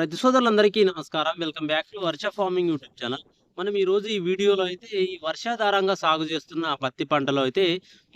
రైతు సోదరులందరికీ నమస్కారం. Welcome back to Varsha farming YouTube channel. మనం ఈ రోజు ఈ వీడియోలో అయితే ఈ వర్షాధారంగా సాగు చేస్తున్న పత్తి పంటలో అయితే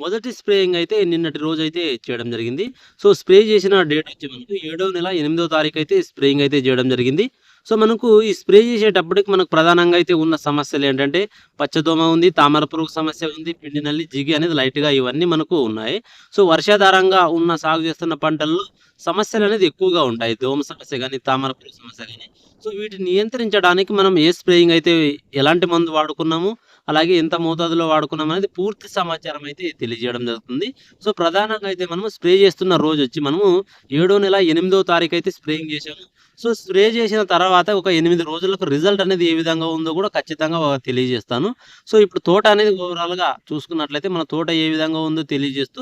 మొదటి స్ప్రేయింగ్ అయితే నిన్నటి రోజు అయితే చేయడం జరిగింది. సో స్ప్రే చేసిన డేట్ వచ్చి మనకు ఏడో నెల ఎనిమిదో తారీఖు అయితే స్ప్రేయింగ్ అయితే చేయడం జరిగింది. సో మనకు ఈ స్ప్రే చేసేటప్పటికి మనకు ప్రధానంగా అయితే ఉన్న సమస్యలు ఏంటంటే పచ్చదోమ ఉంది తామర పురుగు సమస్య ఉంది పిండి నల్లి జిగి అనేది లైట్గా ఇవన్నీ మనకు ఉన్నాయి. సో వర్షాధారంగా ఉన్న సాగు చేస్తున్న పంటల్లో సమస్యలు అనేది ఎక్కువగా ఉంటాయి. దోమ సమస్య కానీ తామర పురుగు సమస్య కానీ సో వీటిని నియంత్రించడానికి మనం ఏ స్ప్రేయింగ్ అయితే ఎలాంటి మందు వాడుకున్నాము అలాగే ఎంత మోతాదులో వాడుకున్నాం అనేది పూర్తి సమాచారం అయితే తెలియజేయడం జరుగుతుంది. సో ప్రధానంగా అయితే మనము స్ప్రే చేస్తున్న రోజు వచ్చి మనము ఏడో నెల ఎనిమిదో తారీఖు అయితే స్ప్రేయింగ్ చేసాము సో స్ప్రే చేసిన తర్వాత ఒక ఎనిమిది రోజులకు రిజల్ట్ అనేది ఏ విధంగా ఉందో కూడా ఖచ్చితంగా తెలియజేస్తాను. సో ఇప్పుడు తోట అనేది ఓవరాల్గా చూసుకున్నట్లయితే మన తోట ఏ విధంగా ఉందో తెలియజేస్తూ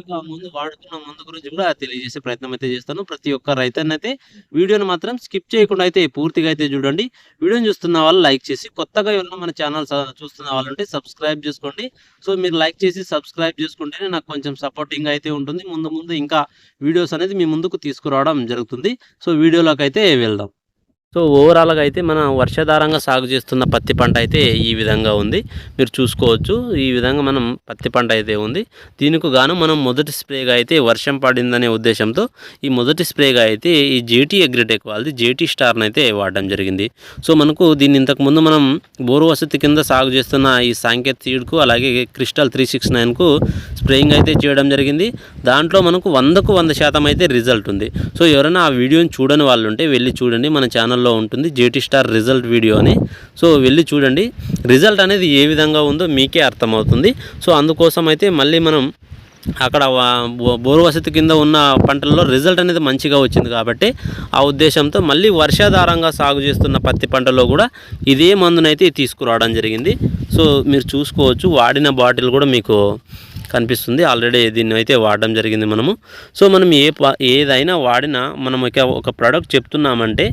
ఇంకా ముందు వాడుకున్న ముందు గురించి కూడా తెలియజేసే ప్రయత్నం అయితే చేస్తాను. ప్రతి ఒక్క రైతన్న అయితే వీడియోని మాత్రం స్కిప్ చేయకుండా అయితే పూర్తిగా అయితే చూడండి. వీడియోని చూస్తున్న వాళ్ళు లైక్ చేసి కొత్తగా ఎవరైనా మన ఛానల్ చూస్తున్న వాళ్ళంటే సబ్స్క్రైబ్ చేసుకోండి. సో మీరు లైక్ చేసి సబ్స్క్రైబ్ చేసుకుంటేనే నాకు కొంచెం సపోర్టింగ్ అయితే ఉంటుంది. ముందు ముందు ఇంకా వీడియోస్ అనేది మీ ముందుకు తీసుకురావడం జరుగుతుంది. సో వీడియోలోకి అయితే వెళ్దాం. సో ఓవరాల్గా అయితే మన వర్షాధారంగా సాగు చేస్తున్న పత్తి పంట అయితే ఈ విధంగా ఉంది. మీరు చూసుకోవచ్చు ఈ విధంగా మనం పత్తి పంట అయితే ఉంది. దీనికి గాను మనం మొదటి స్ప్రేగా అయితే వర్షం పడిందనే ఉద్దేశంతో ఈ మొదటి స్ప్రేగా అయితే ఈ జేటీ అగ్రిటెక్ వాళ్ళది జేటీ స్టార్ని అయితే వాడడం జరిగింది. సో మనకు దీన్ని ఇంతకుముందు మనం బోరు వసతి కింద సాగు చేస్తున్న ఈ సాంకేత్ సీడ్కు అలాగే క్రిస్టల్ త్రీ సిక్స్ నైన్కు స్ప్రేయింగ్ అయితే చేయడం జరిగింది. దాంట్లో మనకు వందకు వంద శాతం అయితే రిజల్ట్ ఉంది. సో ఎవరైనా ఆ వీడియోని చూడని వాళ్ళు ఉంటే వెళ్ళి చూడండి మన ఛానల్లో ఉంటుంది జేటీ స్టార్ రిజల్ట్ వీడియో అని. సో వెళ్ళి చూడండి. రిజల్ట్ అనేది ఏ విధంగా ఉందో మీకే అర్థమవుతుంది. సో అందుకోసం అయితే మళ్ళీ మనం అక్కడ బోరువసతి బోరు వసతి కింద ఉన్న పంటల్లో రిజల్ట్ అనేది మంచిగా వచ్చింది కాబట్టి ఆ ఉద్దేశంతో మళ్ళీ వర్షాధారంగా సాగు చేస్తున్న పత్తి పంటలో కూడా ఇదే మందునైతే తీసుకురావడం జరిగింది. సో మీరు చూసుకోవచ్చు వాడిన బాటిల్ కూడా మీకు కనిపిస్తుంది. ఆల్రెడీ దీన్ని అయితే వాడడం జరిగింది మనము. సో మనం ఏ ఏదైనా వాడినా మనం ఇక ఒక ప్రోడక్ట్ చెప్తున్నామంటే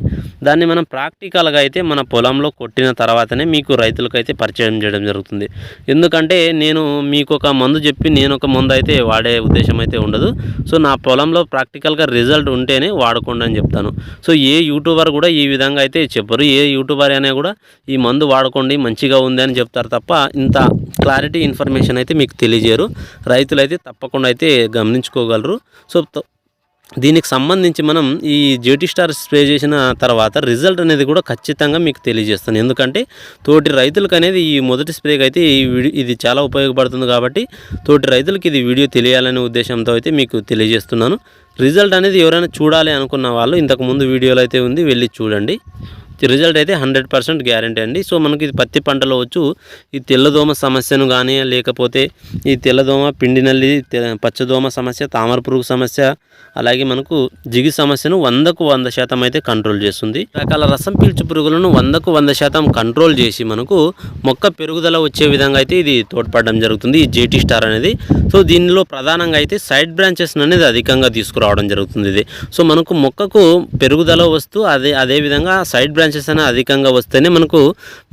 దాన్ని మనం ప్రాక్టికల్గా అయితే మన పొలంలో కొట్టిన తర్వాతనే మీకు రైతులకైతే పరిచయం చేయడం జరుగుతుంది. ఎందుకంటే నేను మీకు ఒక మందు చెప్పి నేను ఒక మందు అయితే వాడే ఉద్దేశం అయితే ఉండదు. సో నా పొలంలో ప్రాక్టికల్గా రిజల్ట్ ఉంటేనే వాడుకోండి అని చెప్తాను. సో ఏ యూట్యూబర్ కూడా ఈ విధంగా అయితే చెప్పరు. ఏ యూట్యూబర్ అయినా కూడా ఈ మందు వాడుకోండి మంచిగా ఉంది అని చెప్తారు తప్ప ఇంత క్లారిటీ ఇన్ఫర్మేషన్ అయితే మీకు తెలియజేయరు. రైతులు అయితే తప్పకుండా అయితే గమనించుకోగలరు. సో దీనికి సంబంధించి మనం ఈ జేటీ స్టార్ స్ప్రే చేసిన తర్వాత రిజల్ట్ అనేది కూడా ఖచ్చితంగా మీకు తెలియజేస్తాను. ఎందుకంటే తోటి రైతులకు అనేది ఈ మొదటి స్ప్రేకి అయితే ఈ ఇది చాలా ఉపయోగపడుతుంది కాబట్టి తోటి రైతులకు ఇది వీడియో తెలియాలనే ఉద్దేశంతో అయితే మీకు తెలియజేస్తున్నాను. రిజల్ట్ అనేది ఎవరైనా చూడాలి అనుకున్న వాళ్ళు ఇంతకు ముందు వీడియోలో అయితే ఉంది వెళ్ళి చూడండి. రిజల్ట్ అయితే హండ్రెడ్ పర్సెంట్ గ్యారంటీ అండి. సో మనకి ఇది పత్తి పంటలో వచ్చు ఈ తెల్లదోమ సమస్యను కానీ లేకపోతే ఈ తెల్లదోమ పిండి నల్లి తె- పచ్చదోమ సమస్య తామర పురుగు సమస్య అలాగే మనకు జిగి సమస్యను వందకు వంద శాతం అయితే కంట్రోల్ చేస్తుంది. రకాల రసం పీల్చు పురుగులను వందకు వంద శాతం కంట్రోల్ చేసి మనకు మొక్క పెరుగుదల వచ్చే విధంగా అయితే ఇది తోడ్పడడం జరుగుతుంది. ఈ జేటీ స్టార్ అనేది. సో దీనిలో ప్రధానంగా అయితే సైడ్ బ్రాంచెస్ అనేది అధికంగా తీసుకురావడం జరుగుతుంది ఇది. సో మనకు మొక్కకు పెరుగుదల వస్తూ అదే అదే విధంగా సైడ్ ఛాన్సెస్ అనేది అధికంగా వస్తేనే మనకు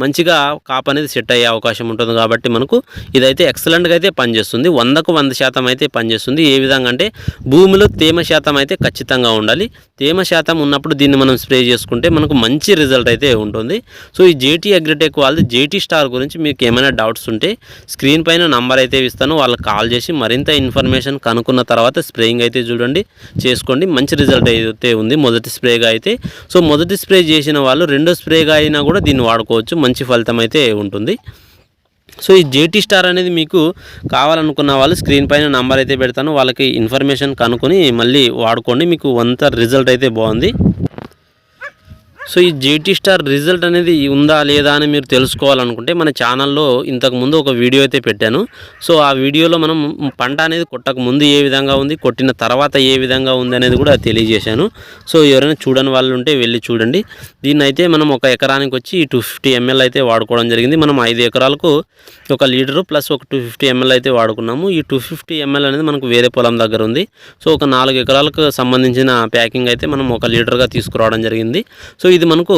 మంచిగా కాప్ అనేది సెట్ అయ్యే అవకాశం ఉంటుంది కాబట్టి మనకు ఇదైతే ఎక్సలెంట్గా అయితే పనిచేస్తుంది. వందకు వంద శాతం అయితే పనిచేస్తుంది. ఏ విధంగా అంటే భూమిలో తేమ శాతం అయితే ఖచ్చితంగా ఉండాలి. తేమ శాతం ఉన్నప్పుడు దీన్ని మనం స్ప్రే చేసుకుంటే మనకు మంచి రిజల్ట్ అయితే ఉంటుంది. సో ఈ జేటీ అగ్రిటెక్ వాళ్ళది జేటీ స్టార్ గురించి మీకు ఏమైనా డౌట్స్ ఉంటే స్క్రీన్ పైన నంబర్ అయితే ఇస్తాను. వాళ్ళకి కాల్ చేసి మరింత ఇన్ఫర్మేషన్ కనుక్కున్న తర్వాత స్ప్రేయింగ్ అయితే చూడండి చేసుకోండి. మంచి రిజల్ట్ అయితే ఉంది. మొదటి స్ప్రేగా అయితే. సో మొదటి స్ప్రే చేసిన వాళ్ళు రెండో స్ప్రేగా అయినా కూడా దీన్ని వాడుకోవచ్చు. మంచి ఫలితం అయితే ఉంటుంది. సో ఈ జేటీ స్టార్ అనేది మీకు కావాలనుకున్న వాళ్ళు స్క్రీన్ పైన నంబర్ అయితే పెడతాను. వాళ్ళకి ఇన్ఫర్మేషన్ కనుక్కొని మళ్ళీ వాడుకోండి. మీకు వంత రిజల్ట్ అయితే బాగుంది. సో ఈ జేటీ స్టార్ రిజల్ట్ అనేది ఉందా లేదా అని మీరు తెలుసుకోవాలనుకుంటే మన ఛానల్లో ఇంతకు ముందు ఒక వీడియో అయితే పెట్టాను. సో ఆ వీడియోలో మనం పంట అనేది కొట్టక ముందు ఏ విధంగా ఉంది కొట్టిన తర్వాత ఏ విధంగా ఉంది అనేది కూడా తెలియజేశాను. సో ఎవరైనా చూడని వాళ్ళు ఉంటే వెళ్ళి చూడండి. దీన్ని అయితే మనం ఒక ఎకరానికి వచ్చి టూ ఫిఫ్టీ ఎంఎల్ అయితే వాడుకోవడం జరిగింది. మనం ఐదు ఎకరాలకు ఒక లీటరు ప్లస్ ఒక టూ ఫిఫ్టీ ఎంఎల్ అయితే వాడుకున్నాము. ఈ టూ ఫిఫ్టీ ఎంఎల్ అనేది మనకు వేరే పొలం దగ్గర ఉంది. సో ఒక నాలుగు ఎకరాలకు సంబంధించిన ప్యాకింగ్ అయితే మనం ఒక లీటర్గా తీసుకురావడం జరిగింది. సో ఇది మనకు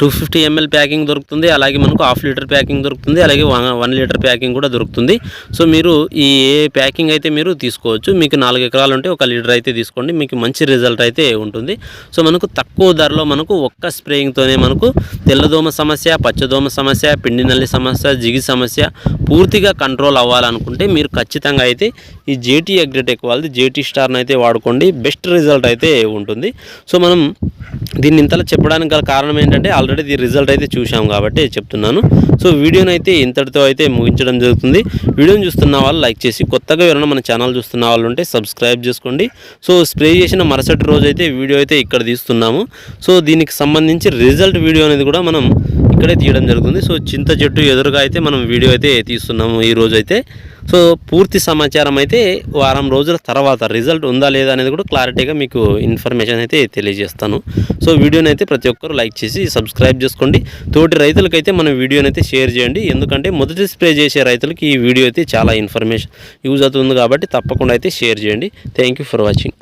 టూ ఫిఫ్టీ ఎంఎల్ ప్యాకింగ్ దొరుకుతుంది. అలాగే మనకు హాఫ్ లీటర్ ప్యాకింగ్ దొరుకుతుంది. అలాగే వన్ వన్ లీటర్ ప్యాకింగ్ కూడా దొరుకుతుంది. సో మీరు ఈ ఏ ప్యాకింగ్ అయితే మీరు తీసుకోవచ్చు మీకు నాలుగు ఎకరాలు ఉంటే ఒక లీటర్ అయితే తీసుకోండి. మీకు మంచి రిజల్ట్ అయితే ఉంటుంది. సో మనకు తక్కువ ధరలో మనకు ఒక్క స్ప్రేయింగ్తోనే మనకు తెల్లదోమ సమస్య పచ్చదోమ సమస్య పిండి నల్లి సమస్య జిగి సమస్య పూర్తిగా కంట్రోల్ అవ్వాలనుకుంటే మీరు ఖచ్చితంగా అయితే ఈ జేటీ అగ్రిటెక్ వాళ్ళది జేటీ స్టార్ని అయితే వాడుకోండి. బెస్ట్ రిజల్ట్ అయితే ఉంటుంది. సో మనం దీన్ని ఇంతలా చెప్పడానికి గల కారణం ఏంటంటే ఆల్రెడీ దీని రిజల్ట్ అయితే చూసాం కాబట్టి చెప్తున్నాను. సో వీడియోని అయితే ఇంతటితో అయితే ముగించడం జరుగుతుంది. వీడియోని చూస్తున్న వాళ్ళు లైక్ చేసి కొత్తగా ఎవరైనా మన ఛానల్ చూస్తున్న వాళ్ళు ఉంటే సబ్స్క్రైబ్ చేసుకోండి. సో స్ప్రే చేసిన మరుసటి రోజు అయితే వీడియో అయితే ఇక్కడ తీస్తున్నాము. సో దీనికి సంబంధించి రిజల్ట్ వీడియో అనేది కూడా మనం ఇక్కడే తీయడం జరుగుతుంది. సో చింత చెట్టు ఎదురుగా అయితే మనం వీడియో అయితే తీస్తున్నాము ఈ రోజు అయితే. సో పూర్తి సమాచారం అయితే వారం రోజుల తర్వాత రిజల్ట్ ఉందా లేదా అనేది కూడా క్లారిటీగా మీకు ఇన్ఫర్మేషన్ అయితే తెలియజేస్తాను. సో వీడియోని అయితే ప్రతి ఒక్కరు లైక్ చేసి సబ్స్క్రైబ్ చేసుకోండి. తోటి రైతులకైతే మన వీడియోని అయితే షేర్ చేయండి. ఎందుకంటే మొదటి స్ప్రే చేసే రైతులకి ఈ వీడియో అయితే చాలా ఇన్ఫర్మేషన్ యూజ్ అవుతుంది కాబట్టి తప్పకుండా అయితే షేర్ చేయండి. Thank you for watching.